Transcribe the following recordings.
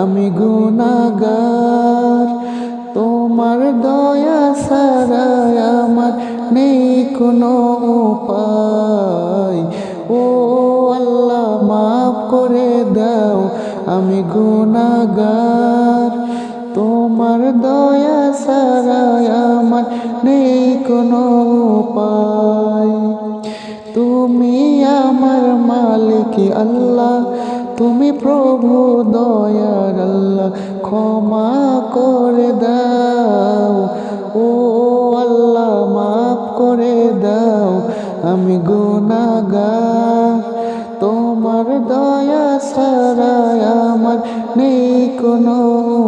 আমি গুনাগার তোমার দয়া সারা আমার নেই কোনো উপায়। ও আল্লাহ, মাফ করে দাও, আমি গুনাগার তোমার দয়া সারা আমার নেই কোনো উপায়। তুমি আমার মালিক, আল্লাহ। তুমি প্রভু দয়ার আল্লাহ, ক্ষমা করে দাও। ও আল্লাহ, মাফ করে দাও। আমি গুনাগার তোমার দয়া সারা আমার নেই কোনো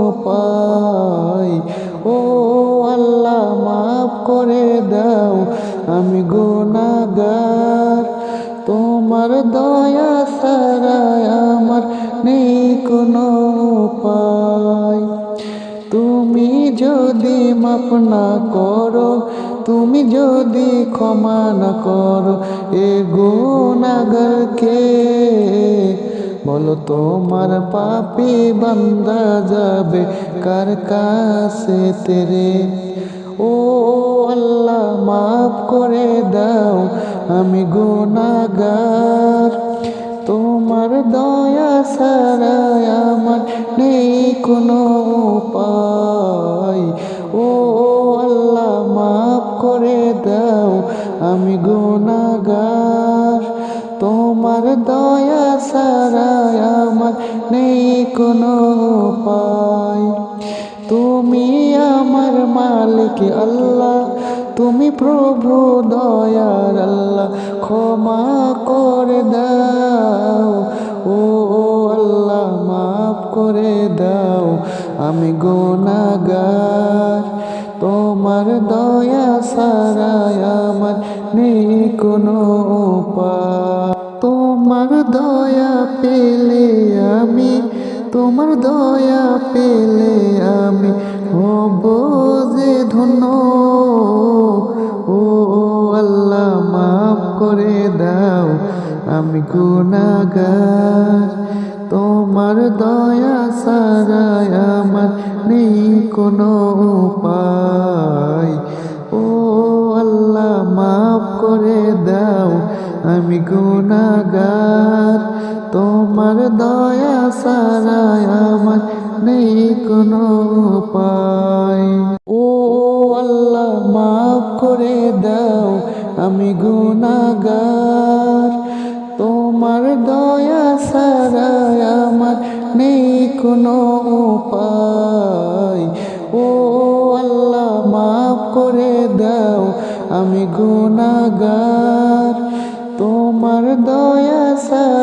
উপায় ও আল্লাহ, মাফ করে দাও। আমি গুনাগার তোমার দয়া সারা মাপ না করো, তুমি যদি ক্ষমা না করো, এ গুনাগারকে বলো তোমার পাপি বান্দা যাবে কার কাছে তেরে? ও আল্লাহ, মাফ করে দাও, আমি গুনাগার তোমার দয়া সারা আমার নেই কোনো কোনো উপায়। তুমি আমার মালিক আল্লাহ, তুমি প্রভু দয়ার আল্লাহ, ক্ষমা করে দাও। ও ও আল্লাহ, মাফ করে দাও, আমি গুনাগার তোমার দয়া সারা আমার নেই কোনো উপায়। তোমার দয়া পেলে তোমার দয়া পেলে আমি হব যে ধন্য। ও আল্লাহ মাফ করে দাও, আমি গুণাগার তোমার দয়া সারা আমার নেই কোনো উপায়। ও, আল্লাহ মাফ করে দাও, আমি তোমার দয়া সারা আমার নেই কোনো উপায়। ও আল্লাহ, মাফ করে দাও, আমি গুনাগার তোমার দয়া সারা আমার নেই কোনো উপায়। ও আল্লাহ, মাফ করে দাও, আমি গুনাগার তোমার দয়া সারা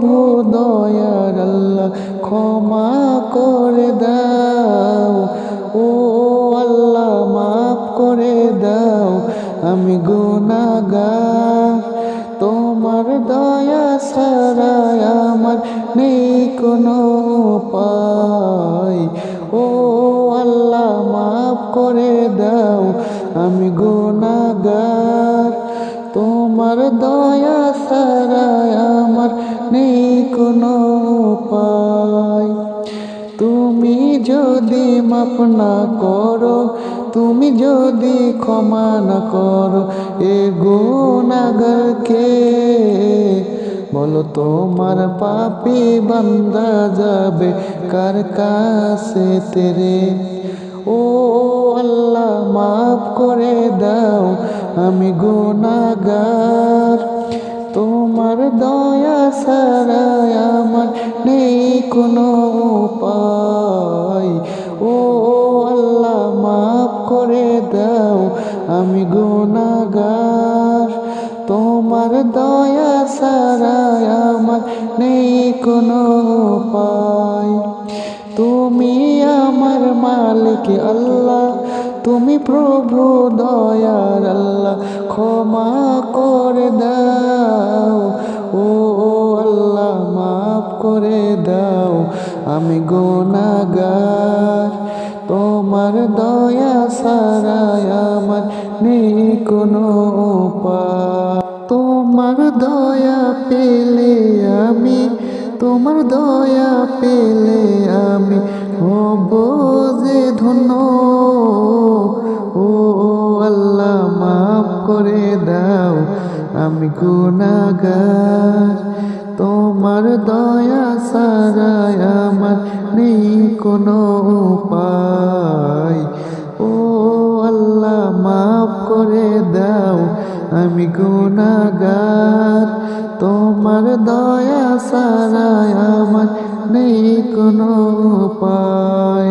প্রভু দয়ার আল্লাহ, ক্ষমা করে দাও। ও আল্লাহ, মাফ করে দাও। আমি গুনাগার তোমার দয়া সারা আমার নেই কোনো উপায়। ও আল্লাহ, মাফ করে দাও। আমি গুনাগার যদি মাপ না করো, তুমি যদি ক্ষমা না করো, এ গুনাগারকে বলো তোমার পাপি বান্দা যাবে কার কাছে তেরে? ও আল্লাহ, মাফ করে দাও, আমি গুনাগার তোমার দয়া সারা আমার নেই কোনো উপায়। কোনো উপায়। তুমি আমার মালিক আল্লাহ, তুমি প্রভু দয়ার আল্লাহ, ক্ষমা করে দাও। ও আল্লাহ, মাফ করে দাও, আমি গুনাগার তোমার দয়া সারা আমার নেই কোনো উপায়। তোমার দয়া পেলে তোমার দয়া পেলে আমি হব যে ধন্য। ও আল্লাহ মাফ করে দাও, আমি গুনাগার তোমার দয়া সারাই আমার নেই কোনো উপায়। ও, আল্লাহ মাফ করে দাও, আমি গুনাগার তোমার দয়া সারা আমার নেই কোনো উপায়।